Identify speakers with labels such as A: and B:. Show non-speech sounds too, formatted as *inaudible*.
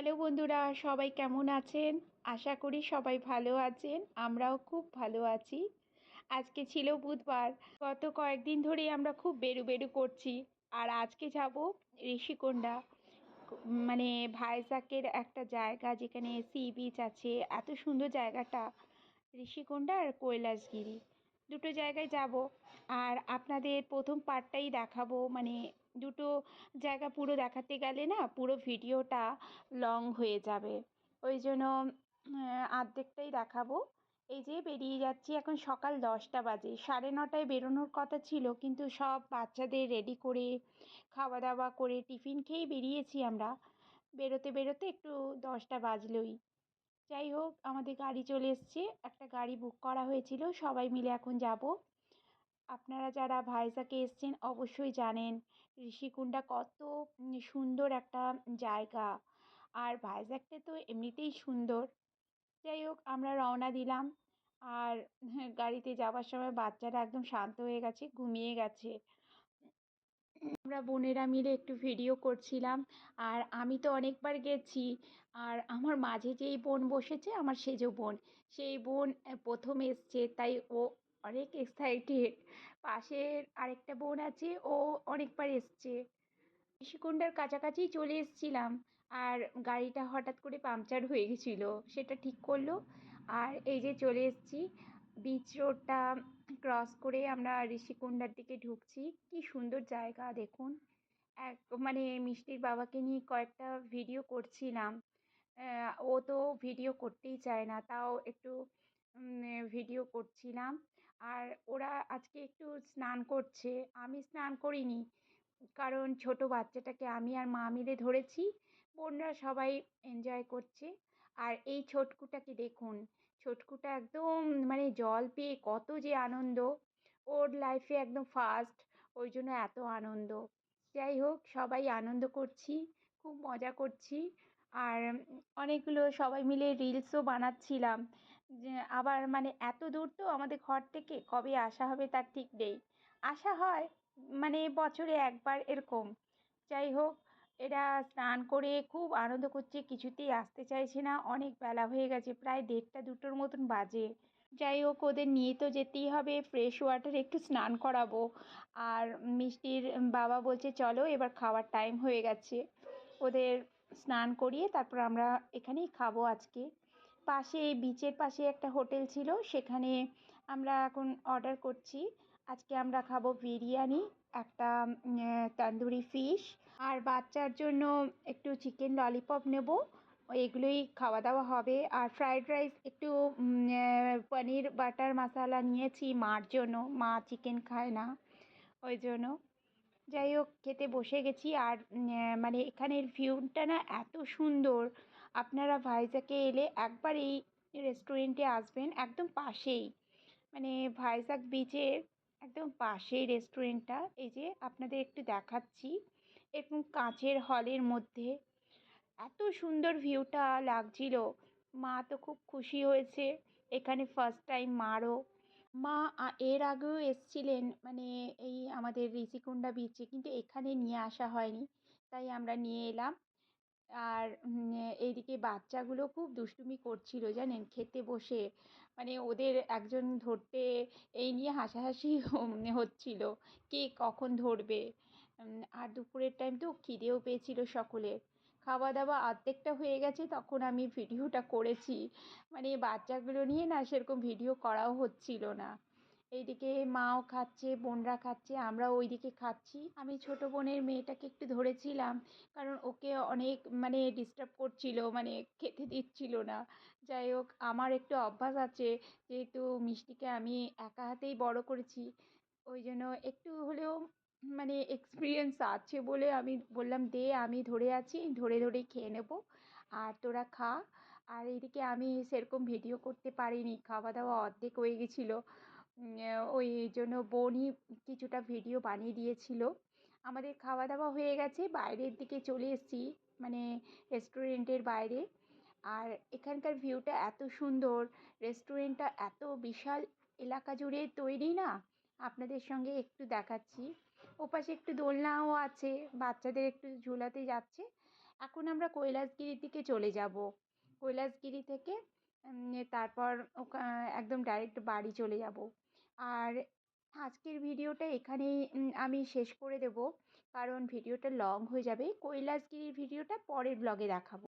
A: Hello বন্ধুরা, সবাই কেমন আছেন? আশা করি সবাই ভালো আছেন, আমরাও খুব ভালো আছি। আজকে ছিল বুধবার, গত কয়েকদিন ধরেই আমরা খুব বেরু বেরু করছি। আর আজকে যাব ঋষিকোণ্ডা। মানে ভাইজাকের একটা জায়গা যেখানে সি বিচ আছে, এত সুন্দর জায়গাটা, ঋষিকোণ্ডা আর কৈলাসগিরি। দুটো জায়গায় যাব। আর আপনাদের প্রথম পার্টটাই দেখাবো মানে দুটো জায়গা পুরো দেখাতে গেলে না পুরো ভিডিওটা লং হয়ে যাবে। ওই জন্য আর্ধেকটাই দেখাবো। এই যে বেরিয়ে যাচ্ছি এখন সকাল দশটা বাজে। সাড়ে নটায় বেরোনোর কথা ছিল, কিন্তু সব বাচ্চাদের রেডি করে খাওয়া দাওয়া করে টিফিন খেয়েই বেরিয়েছি আমরা। বেরোতে বেরোতে একটু দশটা বাজলোই। যাই হোক, আমাদের গাড়ি চলে এসছে। একটা গাড়ি বুক করা হয়েছিল, সবাই মিলে এখন যাব। আপনারা যারা ভাইজাকে এসছেন অবশ্যই জানেন ঋষিকুণ্ডা কত সুন্দর একটা জায়গা। আর ভাইজাকটা তো এমনিতেই সুন্দর। যাই হোক, আমরা রওনা দিলাম। আর *laughs* গাড়িতে যাওয়ার সময় বাচ্চারা একদম শান্ত হয়ে গেছে, ঘুমিয়ে গেছে। আমরা বোনেরা মিলে একটু ভিডিও করছিলাম। আর আমি তো অনেকবার গেছি। আর আমার মাঝে যেই বোন বসেছে, আমার সেজো বোন। সেই বোন প্রথম এসছে, তাই ও অনেক এক্সাইটেড পাশের আরেকটা বোন আছে, ও অনেকবার এসছে। ঋষিকুণ্ডার কাছাকাছি চলে এসছিলাম, আর গাড়িটা হঠাৎ করে পাংচার হয়ে গেছিল। সেটা ঠিক করল, আর এই যে চলে এসছি। বিচ রোডটা ক্রস করে আমরা ঋষিকুণ্ডার দিকে ঢুকছি। কি সুন্দর জায়গা, দেখুন। এক মানে মিষ্টির বাবাকে নিয়ে কয়েকটা ভিডিও করছিলাম। ও তো ভিডিও করতেই চায় না, তাও একটু ভিডিও করছিলাম। আর ওরা আজকে একটু স্নান করছে। আমি স্নান করিনি। কারণ ছোট বাচ্চাটাকে আমি আর মা মিলে ধরেছি। বোনরা সবাই এনজয় করছে। আর এই ছোটকুটাকে দেখুন, ছোটকুটা একদম মানে জল পেয়ে কত যে আনন্দ। ওর লাইফে একদম ফার্স্ট ওই জন্য এত আনন্দ। যাই হোক, সবাই আনন্দ করছি, খুব মজা করছি। আর অনেকগুলো সবাই মিলে রিলসও বানাচ্ছিলাম। যে আবার মানে এত দূর তো আমাদের ঘর থেকে কবে আসা হবে তার ঠিক নেই। আসা হয় মানে বছরে একবার এরকম। যাই হোক, এরা স্নান করে খুব আনন্দ করছে, কিছুতেই আসতে চাইছে না, অনেক বেলা হয়ে গেছে, প্রায় দেড়টা দুটোর মতন বাজে। যাই হোক, ওদের নিয়ে তো যেতেই হবে ফ্রেশ ওয়াটারে একটু স্নান করাবো। আর মিষ্টির বাবা বলছে, চলো, এবার খাওয়ার টাইম হয়ে গেছে। ওদের স্নান করিয়ে তারপর আমরা এখানেই খাব আজকে। পাশে বিচের পাশে একটা হোটেল ছিল, সেখানে আমরা এখন অর্ডার করছি। আজকে আমরা খাব বিরিয়ানি, একটা তন্দুরি ফিশ আর বাচ্চার জন্য একটু চিকেন ললিপপ নেব। এগুলোই খাওয়া দাওয়া হবে। আর ফ্রায়েড রাইস একটু পনির বাটার মশালা নিয়েছি মার জন্য। মা চিকেন খায় না, ওই জন্য। যাই হোক, খেতে বসে গেছি। আর মানে এখানের ভিউটা না এত সুন্দর। আপনারা ভাইজাকে এলে একবার এই রেস্টুরেন্টে আসবেন একদম পাশেই। মানে ভাইজাগ বিচের একদম পাশেই রেস্টুরেন্টটা এই যে আপনাদের একটু দেখাচ্ছি। এরকম কাঁচের হলের মধ্যে এত সুন্দর ভিউটা লাগছিল। মা তো খুব খুশি হয়েছে। এখানে ফার্স্ট টাইম মারও মা এর আগেও এসছিলেন মানে এই আমাদের ঋষিকুণ্ডা বিচে কিন্তু এখানে নিয়ে আসা হয়নি। তাই আমরা নিয়ে এলাম। আর এইদিকে বাচ্চাগুলো খুব দুষ্টুমি করছিল জানেন খেতে বসে। মানে ওদের একজন ধরতে এই নিয়ে হাসাহাসি হচ্ছিল, কে কখন ধরবে? আর দুপুরের টাইম তো খিদেও পেয়েছিল সকলের খাওয়া দাওয়া অর্ধেকটা হয়ে গেছে, তখন আমি ভিডিওটা করেছি। মানে বাচ্চাগুলো নিয়ে না সেরকম ভিডিও করাও হচ্ছিল না। এইদিকে মাও খাচ্ছে, বোনরা খাচ্ছে আমরা ওইদিকে খাচ্ছি। আমি ছোটো বোনের মেয়েটাকে একটু ধরেছিলাম, কারণ ওকে অনেক মানে ডিস্টার্ব করছিল মানে খেতে দিচ্ছিল না। যাই হোক, আমার একটু অভ্যাস আছে, যেহেতু মিষ্টিকে আমি একা হাতেই বড় করেছি, ওই জন্য একটু হলেও মানে এক্সপিরিয়েন্স আছে বলে আমি বললাম, দে, আমি ধরে আছি, ধরে ধরেই খেয়ে নেব, আর তোরা খা। আর এইদিকে আমি সেরকম ভিডিও করতে পারিনি, খাওয়া দাওয়া অর্ধেক হয়ে গেছিল। ওই জন্য বোনই কিছুটা ভিডিও বানিয়ে দিয়েছিল। আমাদের খাওয়া দাওয়া হয়ে গেছে, বাইরের দিকে চলে এসেছি মানে রেস্টুরেন্টের বাইরে। আর এখানকার ভিউটা এত সুন্দর রেস্টুরেন্টটা এত বিশাল এলাকা জুড়ে তৈরি না? আপনাদের সঙ্গে একটু দেখাচ্ছি। ওপাশে একটু দোলনাও আছে, বাচ্চাদের একটু ঝোলাতে যাচ্ছে। এখন আমরা কৈলাসগিরির দিকে চলে যাব। কৈলাসগিরি থেকে তারপর একদম ডাইরেক্ট বাড়ি চলে যাব। আর আজকের ভিডিওটা এখানেই আমি শেষ করে দেব। কারণ ভিডিওটা লং হয়ে যাবে। কৈলাসগিরির ভিডিওটা পরের ব্লগে দেখাবো।